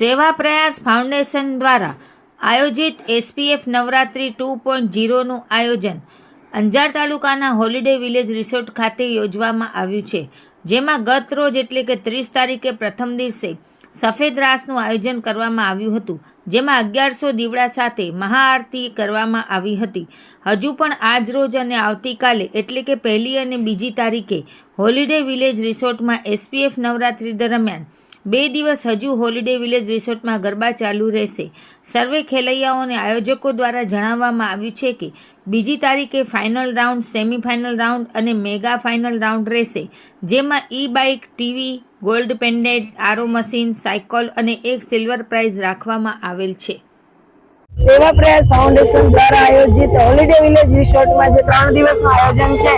સેવા પ્રયાસ ફાઉન્ડેશન દ્વારા આયોજિત એસપીએફ નવરાત્રિ ટુ પોઈન્ટ ઝીરોનું આયોજન અંજાર તાલુકાના હોલિડે વિલેજ રિસોર્ટ ખાતે યોજવામાં આવ્યું છે, જેમાં ગત રોજ એટલે કે ત્રીસ તારીખે પ્રથમ દિવસે સફેદ રાસનું આયોજન કરવામાં આવ્યું હતું, જેમાં અગિયારસો દીવડા સાથે મહાઆરતી કરવામાં આવી હતી. હજુ પણ આજ રોજ અને આવતીકાલે એટલે કે પહેલી અને બીજી તારીખે હોલિડે વિલેજ રિસોર્ટમાં એસપીએફ નવરાત્રિ દરમિયાન બે દિવસ હજુ હોલિડે વિલેજ રિસોર્ટમાં ગરબા ચાલુ રહેશે. સર્વે ખેલૈયાઓ અને આયોજકો દ્વારા જણાવવામાં આવ્યું છે કે બીજી તારીખે ફાઇનલ રાઉન્ડ, સેમિફાઇનલ રાઉન્ડ અને મેગા ફાઇનલ રાઉન્ડ રહેશે, જેમાં e bike, TV gold pendant RO machine, cycle અને એક સિલ્વર પ્રાઇઝ રાખવામાં આવેલ છે. સેવા પ્રયાસ ફાઉન્ડેશન દ્વારા આયોજિત હોલિડે વિલેજ રિસોર્ટમાં જે ત્રણ દિવસનું આયોજન છે,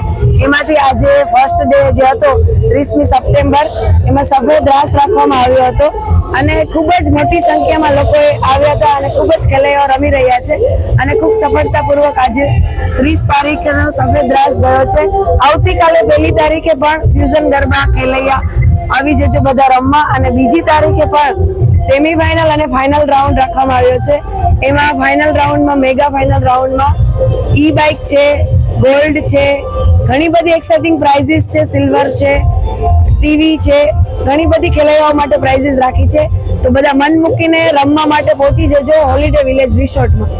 એમાંથી આજે ફર્સ્ટ ડે જે હતો, ત્રીસમી સપ્ટેમ્બર, એમાં સફેદ રાસ રાખવામાં આવ્યો હતો. અને ખૂબ જ મોટી સંખ્યામાં લોકોએ આવ્યા હતા અને ખૂબ જ ખેલૈયાઓ રમી રહ્યા છે. અને ખૂબ સફળતાપૂર્વક આજે ત્રીસ તારીખનો સફેદ રાસ ગયો છે. આવતીકાલે પહેલી તારીખે પણ ફ્યુઝન ગરબા ખેલૈયા આવી જજો બધા રમવા. અને બીજી તારીખે પણ સેમીફાઇનલ અને ફાઇનલ રાઉન્ડ રાખવામાં આવ્યો છે. એમાં ફાઇનલ રાઉન્ડમાં મેગા ફાઇનલ રાઉન્ડમાં ઈ બાઇક છે ગોલ્ડ છે, ઘણી બધી એક્સાઇટિંગ પ્રાઇઝીસ છે સિલ્વર છે ટીવી છે, ઘણી બધી ખેલૈયાઓ માટે પ્રાઇઝિસ રાખી છે. તો બધા મન મૂકીને રમવા માટે પહોંચી જજો હોલિડે વિલેજ રિસોર્ટમાં